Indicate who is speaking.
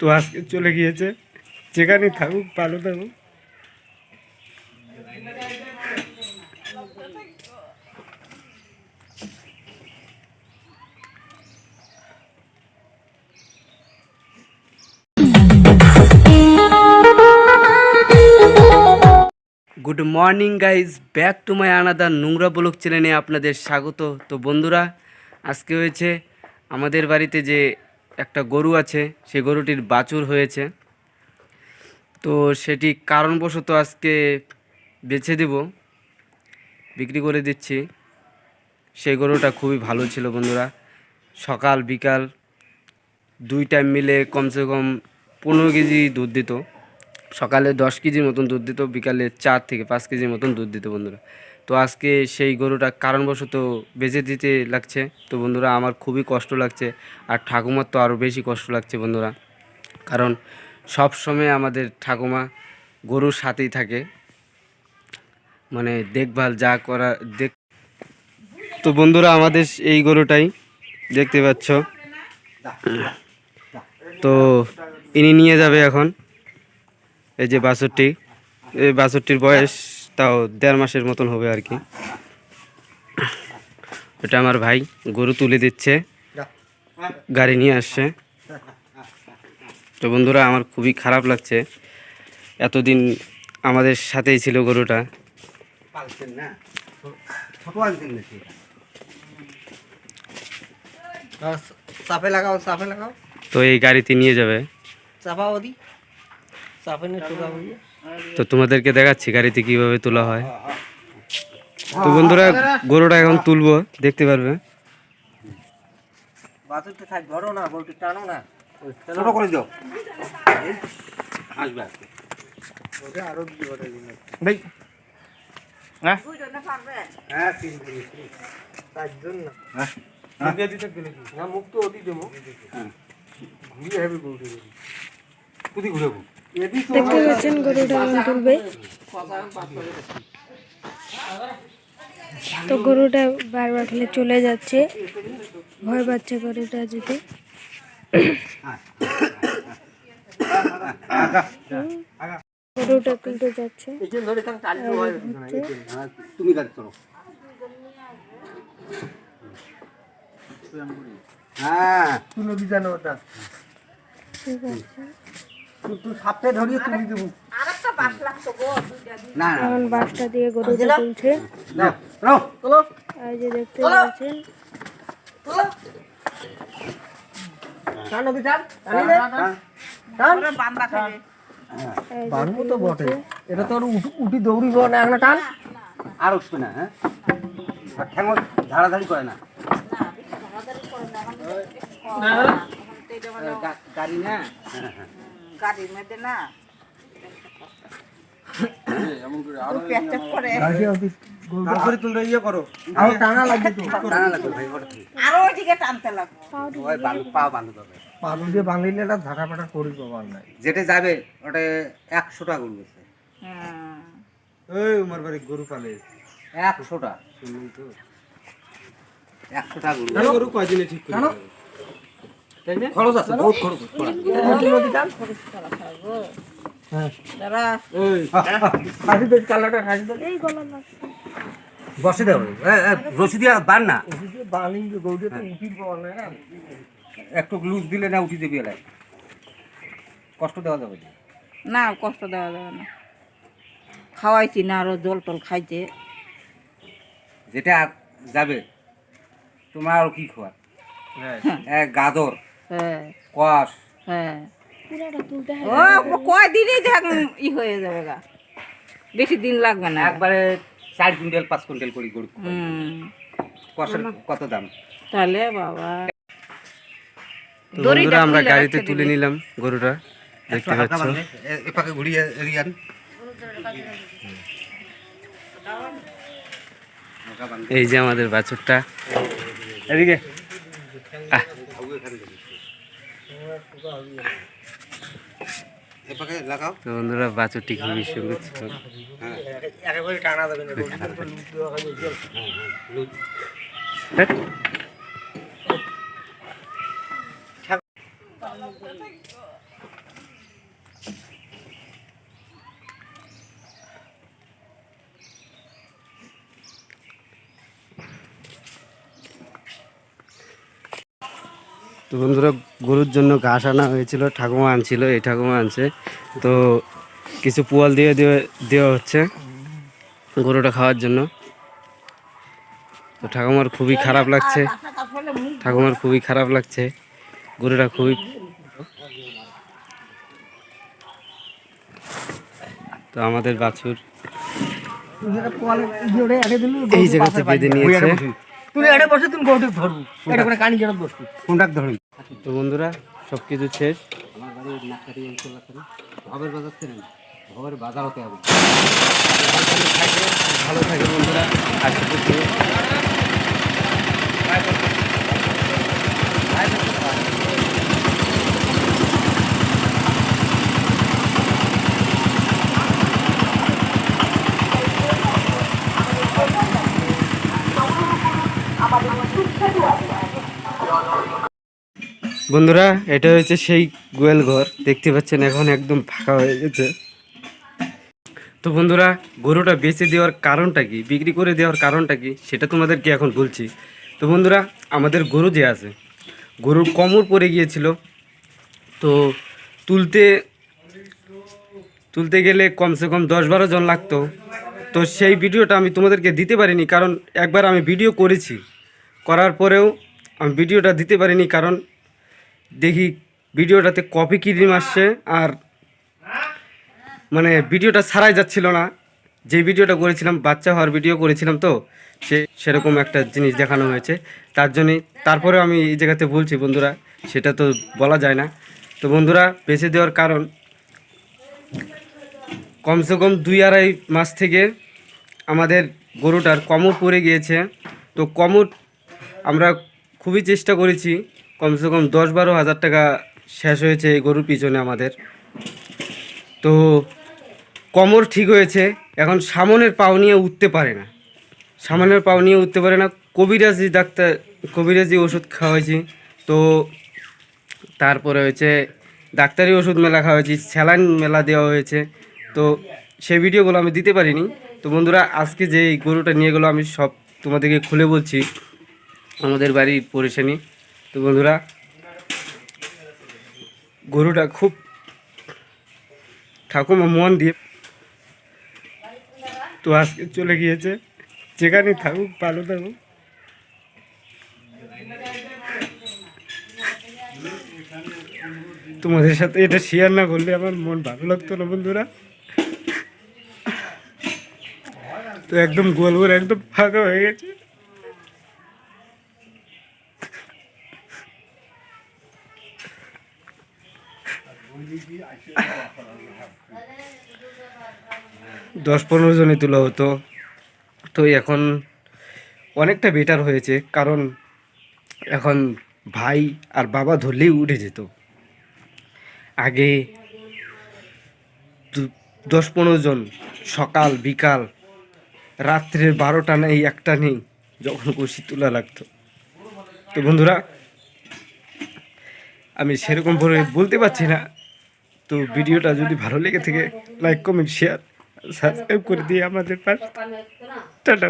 Speaker 1: তো আজকে চলে গিয়েছে। যেখানে থাকুক, ভালো থাকুক। Good morning guys back to my another নোংরা ব্লক চ্যানেলে আপনাদের স্বাগত। তো বন্ধুরা, আজকে হয়েছে আমাদের বাড়িতে যে একটা গরু আছে সেই গরুটির বাছুর হয়েছে। তো সেটি কারণবশত আজকে বেছে দেব, বিক্রি করে দিচ্ছি। সেই গরুটা খুবই ভালো ছিল বন্ধুরা। সকাল, বিকাল দুই টাইম মিলে কমসে কম পনেরো কেজি দুধ দিত। সকালে দশ কেজির মতন দুধ দিত, বিকালে চার থেকে পাঁচ কেজির মতন দুধ দিত বন্ধুরা। তো আজকে সেই গরুটা কারণবশত বেঁচে দিতে লাগছে। তো বন্ধুরা, আমার খুবই কষ্ট লাগছে আর ঠাকুমার তো আরও বেশি কষ্ট লাগছে বন্ধুরা। কারণ সব সময় আমাদের ঠাকুমা গরুর সাথেই থাকে। মানে দেখভাল যা করা, দেখ তো বন্ধুরা, আমাদের এই গরুটাই দেখতে পাচ্ছ। তো ইনি নিয়ে যাবে এখন। এই যে বাছরটি এই বাছরটির বয়স তাও দেড় মাসের মতন হবে আর কি। এটা আমার ভাই গরু তুলে দিচ্ছে গাড়ি নিয়ে আসছে। তো বন্ধুরা আমার খুবই খারাপ লাগছে। এতদিন আমাদের সাথেই ছিল গরুটা। তো এই গাড়িতে নিয়ে যাবে।
Speaker 2: চাপা ওদি।
Speaker 1: তো তোমাদেরকে দেখাচ্ছি গাড়িতে কীভাবে তোলা হয়। তো বন্ধুরা গরুটা এখন তুলবো দেখতে পারবে।
Speaker 2: বাছুরটা থাক
Speaker 3: দেখতে পাচ্ছেন গরুটা তুলবে। তো গরুটা বারবার খেলে চলে যাচ্ছে। ভয় পাচ্ছে গরুটা যেতে গরুটা তুলতে যাচ্ছে।
Speaker 2: তুমি হ্যাঁ। তুলে দিজানো ওটা।
Speaker 3: ঠিক আছে।
Speaker 2: তুই সাপে ধরিয়ে তুলে দেবো। না
Speaker 3: এখন বাসটা দিয়ে গরুটা তুলছে। যে দেখতে পাচ্ছেন
Speaker 2: তো বটে। এটা তো আর উঠি উঠি দৌড়িব না একটা টান আর উঠবে না হ্যাঁ? আর ধাড়াধাড়ি করে না। গাড়ি না?
Speaker 4: গাড়ির মধ্যে না।
Speaker 2: ইয়ে যেটা যাবে ওটা একশো টাকা গেছে।
Speaker 1: ওই উমার বাড়ি গরু পালে।
Speaker 2: একশো টাকা একশো টাকা করে
Speaker 1: গরু। কয়দিনে ঠিক করে
Speaker 2: খরচ আছে বহুত খরচ
Speaker 3: লাগছে
Speaker 2: বসে দেবো রসি দিয়া বান না।
Speaker 5: না।
Speaker 2: একটু লুজ দিলে না উঠি দেবে এলাই কষ্ট দেওয়া যাবে না।
Speaker 4: কষ্ট দেওয়া যাবে না। খাওয়াইছি না আরও জল টল খাইতে
Speaker 2: যেটা যাবে তোমার আর কি খোয়া? এক গাজর।
Speaker 4: হ্যাঁ।
Speaker 2: কষ
Speaker 4: হ্যাঁ।
Speaker 3: পুরাটা তুলতে
Speaker 4: ও কয়দিনই দেখ ই হয়ে যাবে গা। বেশি দিন লাগবে না।
Speaker 2: একবারে চার কুইন্টাল পাঁচ কুইন্টাল করে গরু
Speaker 4: হুম।
Speaker 2: কষের কত দাম?
Speaker 4: তাহলে বাবা।
Speaker 1: বন্ধুরা আমরা গাড়িতে তুলে নিলাম গরুটা। দেখতে পাচ্ছ?
Speaker 2: এ ঘুরিয়ে এরিয়ান
Speaker 1: এই যে আমাদের বাছুরটা। এদিকে। আহ, তো বন্ধুরা বাছুরটি খুবই সুন্দর ছিল
Speaker 5: একেবারে টানা যাবে না গৌড়ে তো
Speaker 1: বন্ধুরা গরুর জন্য ঘাস আনা হয়েছিল ঠাকুমা আনছিল এই ঠাকুমা আনছে। তো কিছু পোয়াল দিয়ে দিয়ে দেওয়া হচ্ছে গরুটা খাওয়ার জন্য। তো ঠাকুমার খুবই খারাপ লাগছে। ঠাকুমার খুবই খারাপ লাগছে। গরুটা খুবই তো আমাদের বাছুর এই জায়গাতে বেঁধে নিয়েছে।
Speaker 5: তুমি এটা বসে তুমি গরুটি ধরবো। এটা করে কানি জড়াত বসবি।
Speaker 2: কোনটা ধরুন।
Speaker 1: তো বন্ধুরা সব কিছু শেষ। আমার বাড়ি ভবের বাজার ছিলেন ভবের বাজার হতে হবে। ভালো থাকে বন্ধুরা আজকে থেকে বন্ধুরা, এটা হচ্ছে সেই গোয়াল ঘর। দেখতে পাচ্ছেন, এখন একদম ফাঁকা হয়ে গেছে। তো বন্ধুরা, গরুটা বেচে দেওয়ার কারণটা কি? বিক্রি করে দেওয়ার কারণটা কি? সেটা তোমাদেরকে এখন বলছি। তো বন্ধুরা, আমাদের গরু যে আছে, গরুর কমর পড়ে গিয়েছিল। তো তুলতে তুলতে গেলে কমসে কম দশ বারো জন লাগতো। তো সেই ভিডিওটা আমি তোমাদেরকে দিতে পারিনি, কারণ একবার আমি ভিডিও করেছি। করার পরেও আমি ভিডিওটা দিতে পারিনি, কারণ দেখি ভিডিওটাতে কপি ক্রিম আসছে আর মানে ভিডিওটা ছাড়াই যাচ্ছিল না। যে ভিডিওটা করেছিলাম, বাচ্চা হওয়ার ভিডিও করেছিলাম তো, সে সেরকম একটা জিনিস দেখানো হয়েছে। তার জন্যই তারপরে আমি এই জায়গাতে বলছি বন্ধুরা, সেটা তো বলা যায় না। তো বন্ধুরা বেছে দেওয়ার কারণ, কমসে কম দুই আড়াই মাস থেকে আমাদের গরুটার কমর পড়ে গিয়েছে। তো কমর আমরা খুবই চেষ্টা করেছি কমসে কম দশ বারো হাজার টাকা শেষ হয়েছে এই গরুর পিছনে আমাদের। তো কমর ঠিক হয়েছে, এখন সামনের পাও নিয়ে উঠতে পারে না। সামনের পাও নিয়ে উঠতে পারে না। কবিরাজি ডাক্তার, কবিরাজি ওষুধ খাওয়াইছি। তো তারপরে হয়েছে ডাক্তারি ওষুধ মেলা খাওয়া হয়েছে স্যালাইন মেলা দেওয়া হয়েছে। তো সেই ভিডিওগুলো আমি দিতে পারিনি। তো বন্ধুরা, আজকে যে গরুটা নিয়ে গেলো আমি সব তোমাদেরকে খুলে বলছি। আমাদের বাড়ির পরিশানি তো বন্ধুরা, গরুটা খুব ঠাকুমা মন দিয়ে তো আজকে চলে গিয়েছে। যেখানে থাকুক, ভালো থাকুক। তোমাদের সাথে এটা শেয়ার না করলে আমার মন ভালো লাগতো না বন্ধুরা। তো একদম গোল গোল, একদম ফাঁকা হয়ে গেছে। দশ পনেরো জনে তোলা হতো। তো এখন অনেকটা বেটার হয়েছে, কারণ এখন ভাই আর বাবা ধরলেই উঠে যেত। আগে দশ পনেরো জন সকাল, বিকাল, রাত্রের বারোটা নেই, একটা নেই, যখন কষি তোলা লাগতো। তো বন্ধুরা, আমি সেরকম বলতে পারছি না তো ভিডিওটা যদি ভালো লেগে থাকে লাইক কমেন্ট শেয়ার সাবস্ক্রাইব করে দিয়ে আমাদের পাশে টাটা